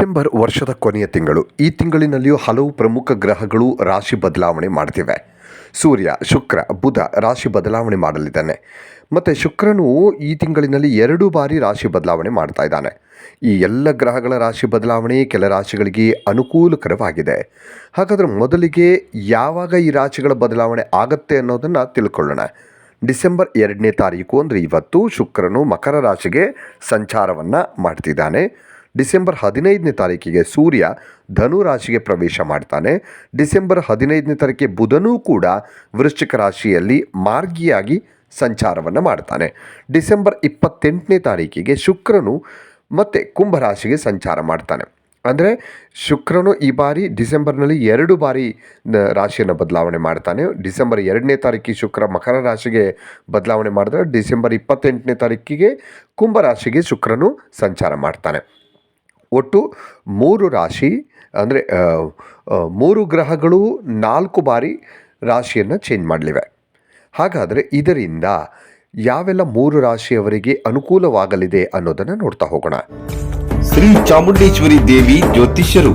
December ವರ್ಷದ ಕೊನೆಯ ತಿಂಗಳು. ಈ ತಿಂಗಳಿನಲ್ಲಿಯೂ ಹಲವು ಪ್ರಮುಖ ಗ್ರಹಗಳು ರಾಶಿ ಬದಲಾವಣೆ ಮಾಡ್ತಿವೆ. ಸೂರ್ಯ, ಶುಕ್ರ, ಬುಧ ರಾಶಿ ಬದಲಾವಣೆ ಮಾಡಲಿದ್ದಾನೆ. ಮತ್ತು ಶುಕ್ರನು ಈ ತಿಂಗಳಿನಲ್ಲಿ ಎರಡು ಬಾರಿ ರಾಶಿ ಬದಲಾವಣೆ ಮಾಡ್ತಾ ಇದ್ದಾನೆ. ಈ ಎಲ್ಲ ಗ್ರಹಗಳ ರಾಶಿ ಬದಲಾವಣೆ ಕೆಲ ರಾಶಿಗಳಿಗೆ ಅನುಕೂಲಕರವಾಗಿದೆ. ಹಾಗಾದರೆ ಮೊದಲಿಗೆ ಯಾವಾಗ ಈ ರಾಶಿಗಳ ಬದಲಾವಣೆ ಆಗತ್ತೆ ಅನ್ನೋದನ್ನು ತಿಳ್ಕೊಳ್ಳೋಣ. ಡಿಸೆಂಬರ್ ಎರಡನೇ ತಾರೀಕು ಅಂದರೆ ಇವತ್ತು ಶುಕ್ರನು ಮಕರ ರಾಶಿಗೆ ಸಂಚಾರವನ್ನು ಮಾಡ್ತಿದ್ದಾನೆ. ಡಿಸೆಂಬರ್ ಹದಿನೈದನೇ ತಾರೀಕಿಗೆ ಸೂರ್ಯ ಧನು ರಾಶಿಗೆ ಪ್ರವೇಶ ಮಾಡ್ತಾನೆ. ಡಿಸೆಂಬರ್ ಹದಿನೈದನೇ ತಾರೀಕಿಗೆ ಬುಧನೂ ಕೂಡ ವೃಶ್ಚಿಕ ರಾಶಿಯಲ್ಲಿ ಮಾರ್ಗಿಯಾಗಿ ಸಂಚಾರವನ್ನು ಮಾಡ್ತಾನೆ. ಡಿಸೆಂಬರ್ ಇಪ್ಪತ್ತೆಂಟನೇ ತಾರೀಕಿಗೆ ಶುಕ್ರನು ಮತ್ತು ಕುಂಭರಾಶಿಗೆ ಸಂಚಾರ ಮಾಡ್ತಾನೆ. ಅಂದರೆ ಶುಕ್ರನು ಈ ಬಾರಿ ಡಿಸೆಂಬರ್ನಲ್ಲಿ ಎರಡು ಬಾರಿ ರಾಶಿಯನ್ನು ಬದಲಾವಣೆ ಮಾಡ್ತಾನೆ. ಡಿಸೆಂಬರ್ ಎರಡನೇ ತಾರೀಕಿಗೆ ಶುಕ್ರ ಮಕರ ರಾಶಿಗೆ ಬದಲಾವಣೆ ಮಾಡಿದ್ರೆ ಡಿಸೆಂಬರ್ ಇಪ್ಪತ್ತೆಂಟನೇ ತಾರೀಕಿಗೆ ಕುಂಭರಾಶಿಗೆ ಶುಕ್ರನು ಸಂಚಾರ ಮಾಡ್ತಾನೆ. ಒಟ್ಟು ಮೂರು ರಾಶಿ, ಅಂದರೆ ಮೂರು ಗ್ರಹಗಳು ನಾಲ್ಕು ಬಾರಿ ರಾಶಿಯನ್ನು ಚೇಂಜ್ ಮಾಡಲಿವೆ. ಹಾಗಾದರೆ ಇದರಿಂದ ಯಾವೆಲ್ಲ ಮೂರು ರಾಶಿಯವರಿಗೆ ಅನುಕೂಲವಾಗಲಿದೆ ಅನ್ನೋದನ್ನು ನೋಡ್ತಾ ಹೋಗೋಣ. ಶ್ರೀ ಚಾಮುಂಡೇಶ್ವರಿ ದೇವಿ ಜ್ಯೋತಿಷ್ಯರು.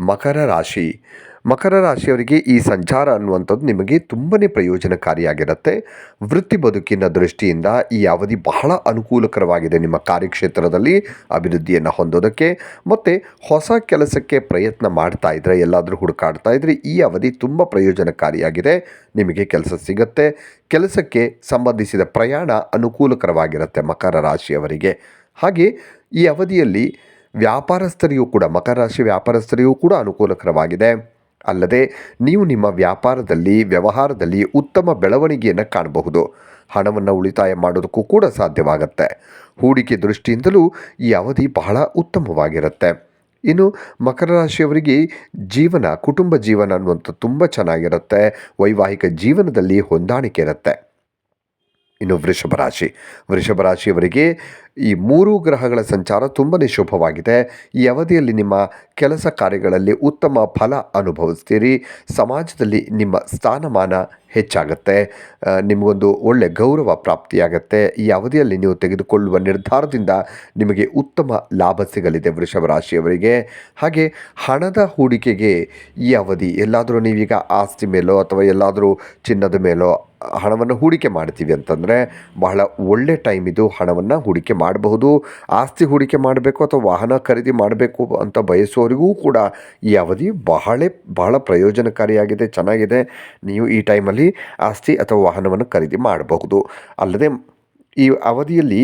ಮಕರ ರಾಶಿ. ಮಕರ ರಾಶಿಯವರಿಗೆ ಈ ಸಂಚಾರ ಅನ್ನುವಂಥದ್ದು ನಿಮಗೆ ತುಂಬನೇ ಪ್ರಯೋಜನಕಾರಿಯಾಗಿರುತ್ತೆ. ವೃತ್ತಿ ಬದುಕಿನ ದೃಷ್ಟಿಯಿಂದ ಈ ಅವಧಿ ಬಹಳ ಅನುಕೂಲಕರವಾಗಿದೆ ನಿಮ್ಮ ಕಾರ್ಯಕ್ಷೇತ್ರದಲ್ಲಿ ಅಭಿವೃದ್ಧಿಯನ್ನು ಹೊಂದೋದಕ್ಕೆ. ಮತ್ತು ಹೊಸ ಕೆಲಸಕ್ಕೆ ಪ್ರಯತ್ನ ಮಾಡ್ತಾ ಇದ್ದರೆ ಎಲ್ಲಾದರೂ ಹುಡುಕಾಡ್ತಾ ಇದ್ದರೆ ಈ ಅವಧಿ ತುಂಬ ಪ್ರಯೋಜನಕಾರಿಯಾಗಿದೆ. ನಿಮಗೆ ಕೆಲಸ ಸಿಗುತ್ತೆ. ಕೆಲಸಕ್ಕೆ ಸಂಬಂಧಿಸಿದ ಪ್ರಯಾಣ ಅನುಕೂಲಕರವಾಗಿರುತ್ತೆ ಮಕರ ರಾಶಿಯವರಿಗೆ. ಹಾಗೆ ಈ ಅವಧಿಯಲ್ಲಿ ವ್ಯಾಪಾರಸ್ಥರಿಗೂ ಕೂಡ, ಮಕರ ರಾಶಿ ವ್ಯಾಪಾರಸ್ಥರಿಗೂ ಕೂಡ ಅನುಕೂಲಕರವಾಗಿದೆ. ಅಲ್ಲದೆ, ನೀವು ನಿಮ್ಮ ವ್ಯಾಪಾರದಲ್ಲಿ, ವ್ಯವಹಾರದಲ್ಲಿ ಉತ್ತಮ ಬೆಳವಣಿಗೆಯನ್ನು ಕಾಣಬಹುದು. ಹಣವನ್ನು ಉಳಿತಾಯ ಮಾಡೋದಕ್ಕೂ ಕೂಡ ಸಾಧ್ಯವಾಗುತ್ತೆ. ಹೂಡಿಕೆ ದೃಷ್ಟಿಯಿಂದಲೂ ಈ ಅವಧಿ ಬಹಳ ಉತ್ತಮವಾಗಿರುತ್ತೆ. ಇನ್ನು, ಮಕರ ರಾಶಿಯವರಿಗೆ ಜೀವನ, ಕುಟುಂಬ ಜೀವನ ಅನ್ನುವಂಥ ತುಂಬ ಚೆನ್ನಾಗಿರುತ್ತೆ. ವೈವಾಹಿಕ ಜೀವನದಲ್ಲಿ ಹೊಂದಾಣಿಕೆ ಇರುತ್ತೆ. ಇನ್ನು ವೃಷಭ ರಾಶಿ. ವೃಷಭ ರಾಶಿಯವರಿಗೆ ಈ ಮೂರೂ ಗ್ರಹಗಳ ಸಂಚಾರ ತುಂಬನೇ ಶುಭವಾಗಿದೆ. ಈ ಅವಧಿಯಲ್ಲಿ ನಿಮ್ಮ ಕೆಲಸ ಕಾರ್ಯಗಳಲ್ಲಿ ಉತ್ತಮ ಫಲ ಅನುಭವಿಸ್ತೀರಿ. ಸಮಾಜದಲ್ಲಿ ನಿಮ್ಮ ಸ್ಥಾನಮಾನ ಹೆಚ್ಚಾಗುತ್ತೆ. ನಿಮಗೊಂದು ಒಳ್ಳೆ ಗೌರವ ಪ್ರಾಪ್ತಿಯಾಗತ್ತೆ. ಈ ಅವಧಿಯಲ್ಲಿ ನೀವು ತೆಗೆದುಕೊಳ್ಳುವ ನಿರ್ಧಾರದಿಂದ ನಿಮಗೆ ಉತ್ತಮ ಲಾಭ ಸಿಗಲಿದೆ ವೃಷಭ ರಾಶಿಯವರಿಗೆ ಹಾಗೆ ಹಣದ ಹೂಡಿಕೆಗೆ ಈ ಅವಧಿ ಎಲ್ಲಾದರೂ ನೀವೀಗ ಆಸ್ತಿ ಮೇಲೋ ಅಥವಾ ಎಲ್ಲಾದರೂ ಚಿನ್ನದ ಮೇಲೋ ಹಣವನ್ನು ಹೂಡಿಕೆ ಮಾಡ್ತೀವಿ ಅಂತಂದರೆ ಬಹಳ ಒಳ್ಳೆ ಟೈಮ್ ಇದು ಹಣವನ್ನು ಹೂಡಿಕೆ ಮಾಡಬಹುದು, ಆಸ್ತಿ ಹೂಡಿಕೆ ಮಾಡಬೇಕು ಅಥವಾ ವಾಹನ ಖರೀದಿ ಮಾಡಬೇಕು ಅಂತ ಬಯಸುವವರಿಗೂ ಕೂಡ ಈ ಅವಧಿ ಬಹಳ ಬಹಳ ಪ್ರಯೋಜನಕಾರಿಯಾಗಿದೆ, ಚೆನ್ನಾಗಿದೆ. ನೀವು ಈ ಟೈಮಲ್ಲಿ ಆಸ್ತಿ ಅಥವಾ ವಾಹನವನ್ನು ಖರೀದಿ ಮಾಡಬಹುದು. ಅಲ್ಲದೆ ಈ ಅವಧಿಯಲ್ಲಿ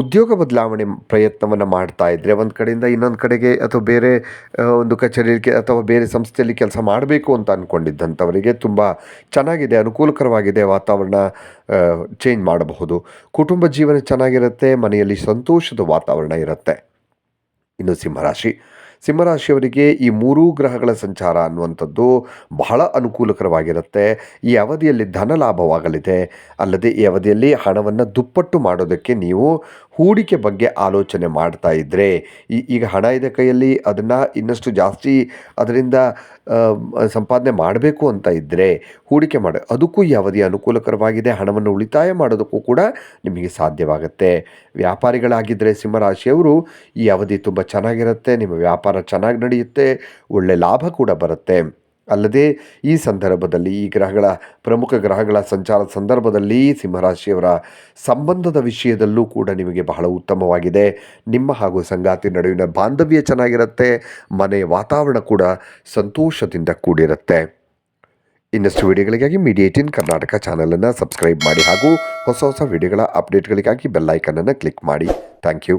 ಉದ್ಯೋಗ ಬದಲಾವಣೆ ಪ್ರಯತ್ನವನ್ನು ಮಾಡ್ತಾ ಇದ್ದರೆ ಒಂದು ಕಡೆಯಿಂದ ಇನ್ನೊಂದು ಕಡೆಗೆ ಅಥವಾ ಬೇರೆ ಒಂದು ಕಚೇರಿಯಲ್ಲಿ ಅಥವಾ ಬೇರೆ ಸಂಸ್ಥೆಯಲ್ಲಿ ಕೆಲಸ ಮಾಡಬೇಕು ಅಂತ ಅಂದ್ಕೊಂಡಿದ್ದಂಥವರಿಗೆ ತುಂಬ ಚೆನ್ನಾಗಿದೆ, ಅನುಕೂಲಕರವಾಗಿದೆ ವಾತಾವರಣ ಚೇಂಜ್ ಮಾಡಬಹುದು. ಕುಟುಂಬ ಜೀವನ ಚೆನ್ನಾಗಿರುತ್ತೆ, ಮನೆಯಲ್ಲಿ ಸಂತೋಷದ ವಾತಾವರಣ ಇರುತ್ತೆ. ಇನ್ನು ಸಿಂಹರಾಶಿ. ಸಿಂಹರಾಶಿಯವರಿಗೆ ಈ ಮೂರೂ ಗ್ರಹಗಳ ಸಂಚಾರ ಅನ್ನುವಂಥದ್ದು ಬಹಳ ಅನುಕೂಲಕರವಾಗಿರುತ್ತೆ. ಈ ಅವಧಿಯಲ್ಲಿ ಧನ ಲಾಭವಾಗಲಿದೆ ಅಲ್ಲದೆ ಈ ಅವಧಿಯಲ್ಲಿ ಹಣವನ್ನು ದುಪ್ಪಟ್ಟು ಮಾಡೋದಕ್ಕೆ ನೀವು ಹೂಡಿಕೆ ಬಗ್ಗೆ ಆಲೋಚನೆ ಮಾಡ್ತಾ ಇದ್ದರೆ ಈಗ ಹಣ ಇದೆ ಕೈಯಲ್ಲಿ, ಅದನ್ನು ಇನ್ನಷ್ಟು ಜಾಸ್ತಿ ಅದರಿಂದ ಸಂಪಾದನೆ ಮಾಡಬೇಕು ಅಂತ ಇದ್ದರೆ ಹೂಡಿಕೆ ಮಾಡಿ, ಅದಕ್ಕೂ ಈ ಅವಧಿ ಅನುಕೂಲಕರವಾಗಿದೆ. ಹಣವನ್ನು ಉಳಿತಾಯ ಮಾಡೋದಕ್ಕೂ ಕೂಡ ನಿಮಗೆ ಸಾಧ್ಯವಾಗುತ್ತೆ. ವ್ಯಾಪಾರಿಗಳಾಗಿದ್ದರೆ ಸಿಂಹರಾಶಿಯವರು, ಈ ಅವಧಿ ತುಂಬ ಚೆನ್ನಾಗಿರುತ್ತೆ, ನಿಮ್ಮ ವ್ಯಾಪಾರ ಚೆನ್ನಾಗಿ ನಡೆಯುತ್ತೆ, ಒಳ್ಳೆ ಲಾಭ ಕೂಡ ಬರುತ್ತೆ. ಅಲ್ಲದೆ ಈ ಸಂದರ್ಭದಲ್ಲಿ ಈ ಗ್ರಹಗಳ ಪ್ರಮುಖ ಗ್ರಹಗಳ ಸಂಚಾರ ಸಂದರ್ಭದಲ್ಲಿ ಸಿಂಹರಾಶಿಯವರ ಸಂಬಂಧದ ವಿಷಯದಲ್ಲೂ ಕೂಡ ನಿಮಗೆ ಬಹಳ ಉತ್ತಮವಾಗಿದೆ. ನಿಮ್ಮ ಹಾಗೂ ಸಂಗಾತಿ ನಡುವಿನ ಬಾಂಧವ್ಯ ಚೆನ್ನಾಗಿರುತ್ತೆ, ಮನೆ ವಾತಾವರಣ ಕೂಡ ಸಂತೋಷದಿಂದ ಕೂಡಿರುತ್ತೆ. ಇನ್ನಷ್ಟು ವಿಡಿಯೋಗಳಿಗಾಗಿ ಮೀಡಿಯೇಟಿನ್ ಕರ್ನಾಟಕ ಚಾನಲನ್ನು ಸಬ್ಸ್ಕ್ರೈಬ್ ಮಾಡಿ ಹಾಗೂ ಹೊಸ ಹೊಸ ವಿಡಿಯೋಗಳ ಅಪ್ಡೇಟ್ಗಳಿಗಾಗಿ ಬೆಲ್ಲೈಕನನ್ನು ಕ್ಲಿಕ್ ಮಾಡಿ. Thank you.